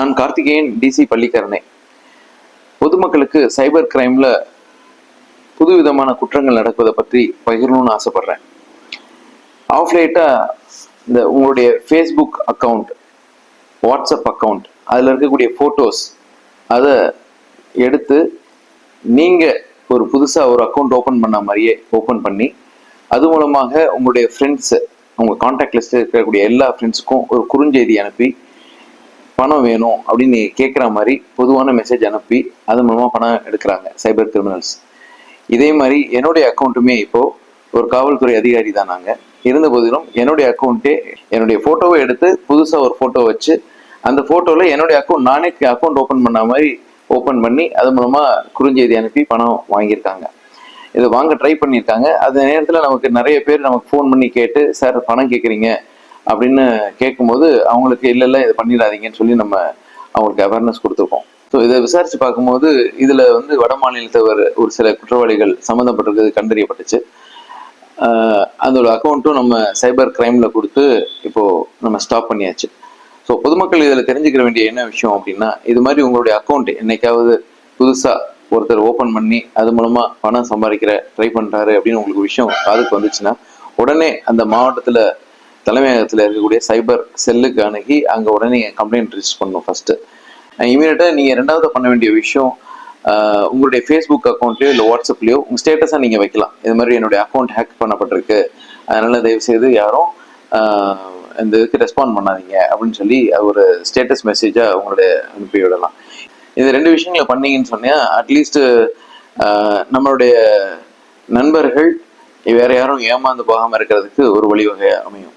நான் கார்த்திகேயன் டிசி பள்ளிக்கரணை. பொதுமக்களுக்கு சைபர் கிரைம்ல புதுவிதமான குற்றங்கள் நடப்பதை பற்றி பகிரணும்னு ஆசைப்படுறேன். ஆஃப்லைட்டா இந்த உங்களுடைய ஃபேஸ்புக் அக்கவுண்ட் வாட்ஸ்அப் அக்கவுண்ட் அதில் இருக்கக்கூடிய ஃபோட்டோஸ் அதை எடுத்து நீங்கள் ஒரு புதுசாக ஒரு அக்கௌண்ட் ஓப்பன் பண்ண மாதிரியே ஓப்பன் பண்ணி அது மூலமாக உங்களுடைய ஃப்ரெண்ட்ஸு உங்கள் கான்டாக்ட் லிஸ்ட்டில் இருக்கக்கூடிய எல்லா ஃப்ரெண்ட்ஸுக்கும் ஒரு குறுஞ்செய்தி அனுப்பி பணம் வேணும் அப்படின்னு கேட்குற மாதிரி பொதுவான மெசேஜ் அனுப்பி அது மூலமாக பணம் எடுக்கிறாங்க சைபர் கிரிமினல்ஸ் இதே மாதிரி என்னுடைய அக்கௌண்ட்டுமே இப்போ ஒரு காவல்துறை அதிகாரி தான் நாங்கள் இருந்த போதிலும் என்னுடைய அக்கௌண்ட்டே என்னுடைய ஃபோட்டோவை எடுத்து புதுசாக ஒரு ஃபோட்டோ வச்சு அந்த ஃபோட்டோவில் என்னுடைய அக்கௌண்ட் நானே அக்கௌண்ட் ஓப்பன் பண்ண மாதிரி ஓப்பன் பண்ணி அது மூலமாக குறுஞ்செய்தி அனுப்பி பணம் வாங்கியிருக்காங்க. இதை வாங்க ட்ரை பண்ணியிருக்காங்க. அந்த நேரத்தில் நமக்கு நிறைய பேர் நமக்கு ஃபோன் பண்ணி கேட்டு சார் பணம் கேட்குறீங்க அப்படின்னு கேட்கும்போது அவங்களுக்கு இல்லை இல்லை இதை பண்ணிடாதீங்கன்னு சொல்லி நம்ம அவங்களுக்கு அவேர்னஸ் கொடுத்துருக்கோம். ஸோ இதை விசாரித்து பார்க்கும்போது இதில் வந்து வட மாநிலத்தவர் ஒரு சில குற்றவாளிகள் சம்மந்தப்பட்டிருக்கிறது கண்டறியப்பட்டுச்சு. ஆஹ் அதோட அக்கௌண்ட்டும் நம்ம சைபர் கிரைமில் கொடுத்து இப்போ நம்ம ஸ்டாப் பண்ணியாச்சு. ஸோ பொதுமக்கள் இதில் தெரிஞ்சுக்கிற வேண்டிய என்ன விஷயம் அப்படின்னா இது மாதிரி உங்களுடைய அக்கௌண்ட் என்னைக்காவது புதுசாக ஒருத்தர் ஓப்பன் பண்ணி அது மூலமா பணம் சம்பாதிக்கிற ட்ரை பண்ணுறாரு அப்படின்னு உங்களுக்கு விஷயம் காதுக்கு வந்துச்சுன்னா உடனே அந்த மாவட்டத்தில் தலைமையகத்தில் இருக்கக்கூடிய சைபர் செல்லுக்கு அணுகி அங்கே உடனே கம்ப்ளைண்ட் ரிஜிஸ்டர் பண்ணணும் ஃபஸ்ட்டு இமீடியட்டாக நீங்கள் ரெண்டாவது பண்ண வேண்டிய விஷயம் உங்களுடைய ஃபேஸ்புக் அக்கௌண்ட்லையோ இல்லை வாட்ஸ்அப்லையோ உங்கள் ஸ்டேட்டஸாக நீங்கள் வைக்கலாம். இது மாதிரி என்னுடைய அக்கௌண்ட் ஹேக் பண்ணப்பட்டிருக்கு. அதனால் தயவு செய்து யாரும் இந்த இதுக்கு ரெஸ்பாண்ட் பண்ணாதீங்க அப்படின்னு சொல்லி ஒரு ஸ்டேட்டஸ் மெசேஜாக உங்களுடைய அனுப்பி விடலாம். இந்த ரெண்டு விஷயங்களை பண்ணீங்கன்னு சொன்னால் அட்லீஸ்ட் நம்மளுடைய நண்பர்கள் வேற யாரும் ஏமாந்து போகாமல் இருக்கிறதுக்கு ஒரு வழிவகை அமையும்.